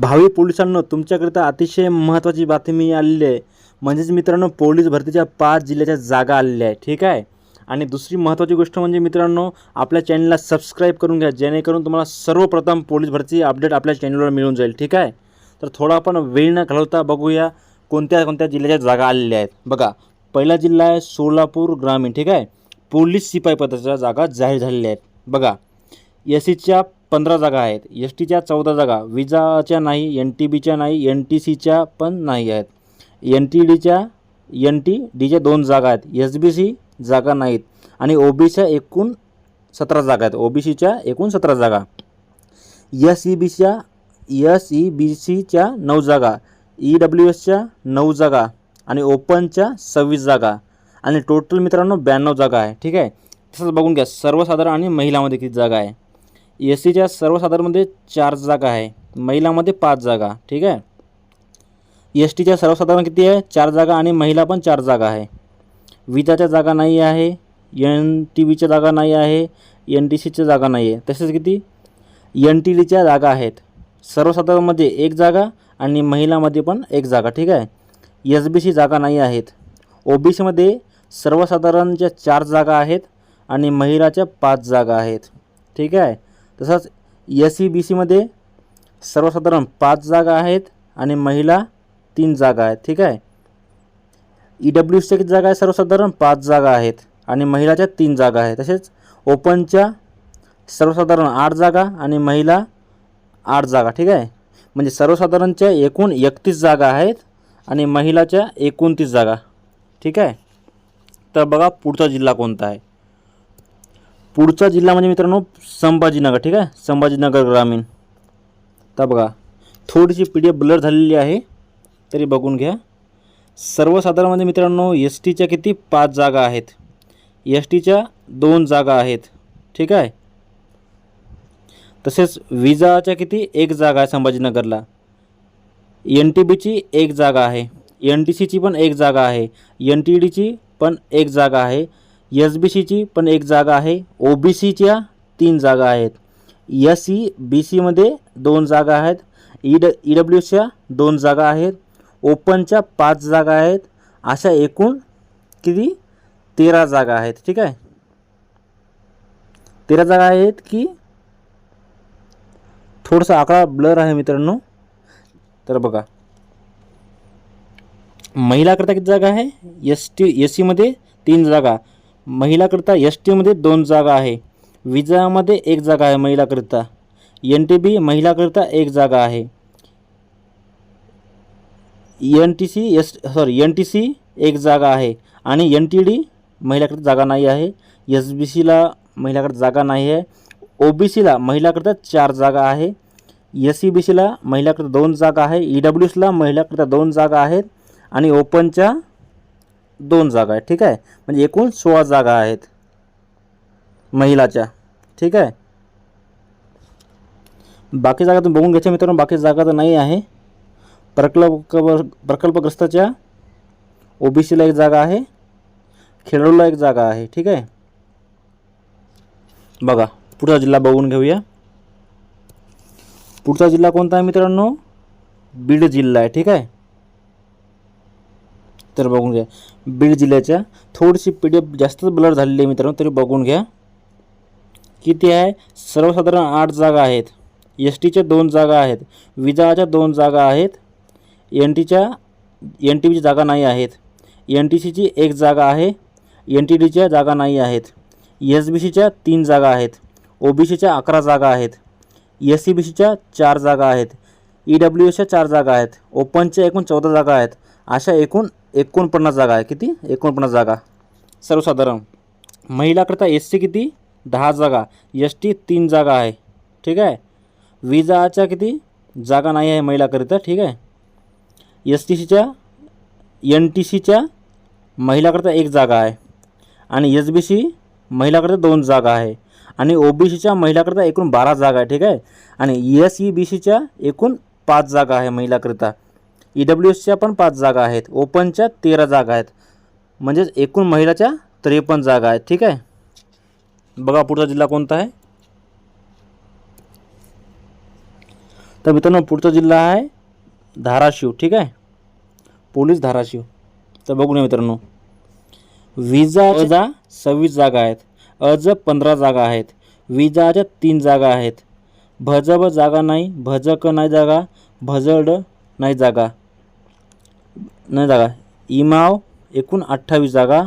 भावी पोलिसांनो तुमच्याकरिता अतिशय महत्त्वाची बातमी आलेली आहे. म्हणजेच मित्रांनो पोलीस भरतीच्या पाच जिल्ह्याच्या जागा आलेल्या आहे ठीक आहे? आणि दुसरी महत्त्वाची गोष्ट म्हणजे मित्रांनो आपल्या चॅनलला सबस्क्राईब करून घ्या जेणेकरून तुम्हाला सर्वप्रथम पोलीस भरती अपडेट आपल्या चॅनलवर मिळून जाईल ठीक आहे? तर थोडा आपण वेळ न घालवता बघूया कोणत्या कोणत्या जिल्ह्याच्या जागा आलेल्या आहेत. बघा पहिला जिल्हा आहे सोलापूर ग्रामीण ठीक आहे? पोलीस शिपाई पदाच्या जागा जाहीर झालेल्या आहेत. बघा एस सीच्या पंधरा जागा आहेत. एस टीच्या चौदा जागा. विजाच्या नाही एन टी बीच्या नाही एन टी सीच्या पण नाही आहेत. एन टी डीच्या एन टी डीच्या दोन जागा आहेत. एस बी सी जागा नाहीत. आणि ओ बीच्या एकूण सतरा जागा आहेत. ओ बी सीच्या एकूण सतरा जागा. एस ई बीच्या एस ई बी सीच्या नऊ जागा. ई डब्ल्यू एसच्या नऊ जागा. आणि ओपनच्या सव्वीस जागा. आणि टोटल मित्रांनो ब्याण्णव जागा आहे. ठीक आहे? तसंच बघून घ्या. सर्वसाधारण आणि महिलामध्ये किती जागा आहे? एस सीच्या सर्वसाधारणमध्ये चार जागा आहे. महिलामध्ये पाच जागा ठीक आहे? एस टीच्या सर्वसाधारण किती आहे? चार जागा आणि महिला पण चार जागा आहे. विजाच्या जागा नाही आहे एन टी बीच्या जागा नाही आहे एन टी सीच्या जागा नाही आहे. तसेच किती? एन टी डीच्या जागा आहेत. सर्वसाधारणमध्ये एक जागा आणि महिलामध्ये पण एक जागा ठीक आहे? एस बी सी जागा नाही आहेत. ओ बी सीमध्ये सर्वसाधारणच्या चार जागा आहेत आणि महिलाच्या पाच जागा आहेत ठीक आहे? तसंच एस सी बी सीमध्ये सर्वसाधारण पाच जागा आहेत आणि महिला तीन जागा आहेत ठीक आहे? ई डब्ल्यू सीच्या किती जागा आहे सर्वसाधारण पाच जागा आहेत आणि महिलाच्या तीन जागा आहेत. तसेच ओपनच्या सर्वसाधारण आठ जागा आणि महिला आठ जागा ठीक आहे? म्हणजे सर्वसाधारणच्या एकूण एकतीस जागा आहेत आणि महिलाच्या एकोणतीस जागा ठीक आहे? तर बघा पुढचा जिल्हा कोणता आहे. पुढचा जिल्हा म्हणजे मित्रांनो संभाजीनगर ठीक आहे? संभाजीनगर ग्रामीण. तर बघा थोडीशी पी डी एफ ब्लर झालेली आहे तरी बघून घ्या. सर्वसाधारण मित्रांनो एस टीच्या किती पाच जागा आहेत? एस टीच्या दोन जागा आहेत ठीक आहे? तसेच विजाच्या किती? एक जागा आहे संभाजीनगरला. एन टी बीची एक जागा आहे. एन टी सीची पण एक जागा आहे. एन टी डीची पण एक जागा आहे. एस बी सीची पण एक जागा आहे. ओ बी सीच्या तीन जागा आहेत. एस सी बी सीमध्ये दोन जागा आहेत. ई ड ई डब्ल्यूच्या दोन जागा आहेत. ओपनच्या पाच जागा आहेत. अशा एकूण किती? तेरा जागा आहेत. ठीक आहे? तेरा जागा आहेत की थोडासा आकडा ब्लर आहे मित्रांनो. तर बघा. महिलाकरता किती जागा आहे? एस टी एस सीमध्ये तीन जागा. महिलाकरता एस टीमध्ये दोन जागा आहे. विजामध्ये एक जागा आहे महिलाकरिता. एन टी बी महिलाकरिता एक जागा आहे. N T C S sorry N T C एक जागा आहे. आणि एन टी डी महिलाकरिता जागा नाही आहे. एस बी सीला महिलाकरिता जागा नाही आहे. ओ बी सीला महिलाकरिता चार जागा आहे. एस सी बी सीला महिलाकरिता दोन जागा आहे. ई डब्ल्यू सीला महिलाकरिता दोन जागा आहेत. आणि ओपनच्या दोन जागा आहेत ठीक आहे? म्हणजे एकूण सोळा जागा आहेत महिलाच्या ठीक आहे? बाकी जागा तुम्ही बघून घ्यायच्या मित्रांनो बाकी जागा तर नाही आहे. प्रकल्प प्रकल्पग्रस्ताच्या ओ बी सीला एक जागा आहे खेळाडूला एक जागा आहे ठीक आहे? बघा पुढचा जिल्हा बघून घेऊया. पुढचा जिल्हा कोणता आहे मित्रांनो? बीड जिल्हा आहे ठीक आहे? तर बघून घ्या. बीड जिल्ह्याच्या थोडीशी पी डी एफ जास्तच ब्लर झालेली आहे मित्रांनो तरी बघून घ्या. किती आहे? सर्वसाधारण आठ जागा आहेत. एस टीच्या दोन जागा आहेत. विजाच्या दोन जागा आहेत. एन टीच्या एन टी बीची जागा नाही आहेत. एन टी सीची एक जागा आहे. एन टी डीच्या जागा नाही आहेत. एस बी सीच्या तीन जागा आहेत. ओ बी सीच्या अकरा जागा आहेत. एस सी बी सीच्या चार जागा आहेत. ई डब्ल्यू एसच्या चार जागा आहेत. ओपनच्या एकूण चौदा जागा आहेत. अशा एकूण एकोणपन्नास जागा आहे. किती? एकोणपन्नास जागा. सर्वसाधारण. महिलाकरता एस सी किती? दहा जागा. एस टी तीन जागा आहे. ठीक आहे? विजाच्या किती? जागा नाही आहे महिलाकरिता. ठीक आहे? एस टी सीच्या एन टी सीच्या महिलाकरता एक जागा आहे. आणि एस बी सी महिलाकरता दोन जागा आहे. आणि ओ बी सीच्या महिलाकरता एकूण बारा जागा आहे. ठीक आहे? आणि एस ई बी सीच्या एकूण पाच जागा आहे महिलाकरिता. ई डब्ल्यू एसच्या पण पाच जागा आहेत. ओपनच्या तेरा जागा आहेत. म्हणजेच एकूण महिलाच्या त्रेपन्न जागा आहेत. ठीक आहे? बघा पुढचा जिल्हा कोणता आहे? तर मित्रांनो पुढचा जिल्हा आहे धाराशिव. ठीक आहे? पोलीस धाराशिव. तर बघून मित्रांनो. विजा अजा. सव्वीस जागा आहेत. अज पंधरा जागा आहेत. विजाच्या तीन जागा आहेत. भजब जागा नाही भजक नाही जागा भजड नाही जागा. नाही जागा. इमाव एकूण अठ्ठावीस जागा.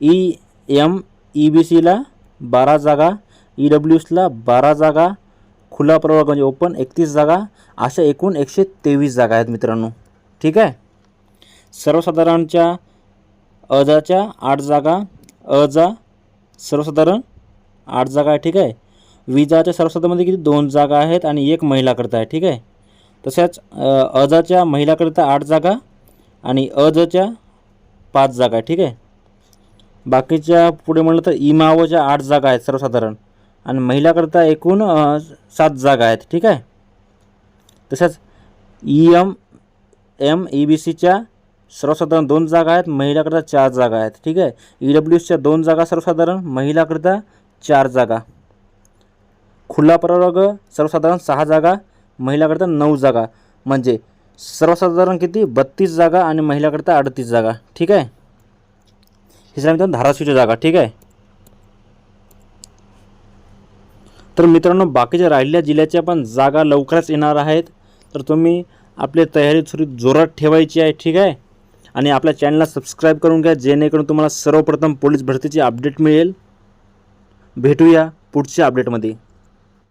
ई एम ई बी सीला बारा जागा. ई डब्ल्यू एसला बारा जागा. खुला प्रवर्ग म्हणजे ओपन एकतीस जागा. अशा एकूण एकशे तेवीस जागा आहेत मित्रांनो. ठीक आहे? सर्वसाधारणच्या अजाच्या आठ जागा. अजा सर्वसाधारण आठ जागा आहे. ठीक आहे? विजाच्या सर्वसाधारणमध्ये किती? दोन जागा आहेत आणि एक महिलाकरता आहे. ठीक आहे? तसेच अजाच्या महिलाकरिता आठ जागा आणि अजच्या पाच जागा आहे ठीक आहे? बाकीच्या पुढे म्हणलं तर इमावच्या आठ जागा आहेत सर्वसाधारण आणि महिलाकरिता एकूण सात जागा आहेत ठीक आहे? तसंच E M M E B सीच्या सर्वसाधारण दोन जागा आहेत महिलाकरिता चार जागा आहेत ठीक आहे? ई डब्ल्यू सीच्या दोन जागा सर्वसाधारण महिलाकरिता चार जागा. खुला प्रवर्ग सर्वसाधारण सहा जागा महिलाकरता नऊ जागा. म्हणजे सर्वसाधारण किती? बत्तीस जागा आणि महिलाकरता अडतीस जागा. ठीक आहे? हे झाल्या मित्रांनो धाराशिवच्या जागा. ठीक आहे? तर मित्रांनो बाकीच्या राहिलेल्या जिल्ह्याच्या पण जागा लवकरच येणार आहेत. तर तुम्ही आपली तयारी थोडी जोरात ठेवायची आहे. ठीक आहे? आणि आपल्या चॅनलला सबस्क्राईब करून घ्या. जेणेकरून तुम्हाला सर्वप्रथम पोलीस भरतीची अपडेट मिळेल. भेटूया पुढच्या अपडेटमध्ये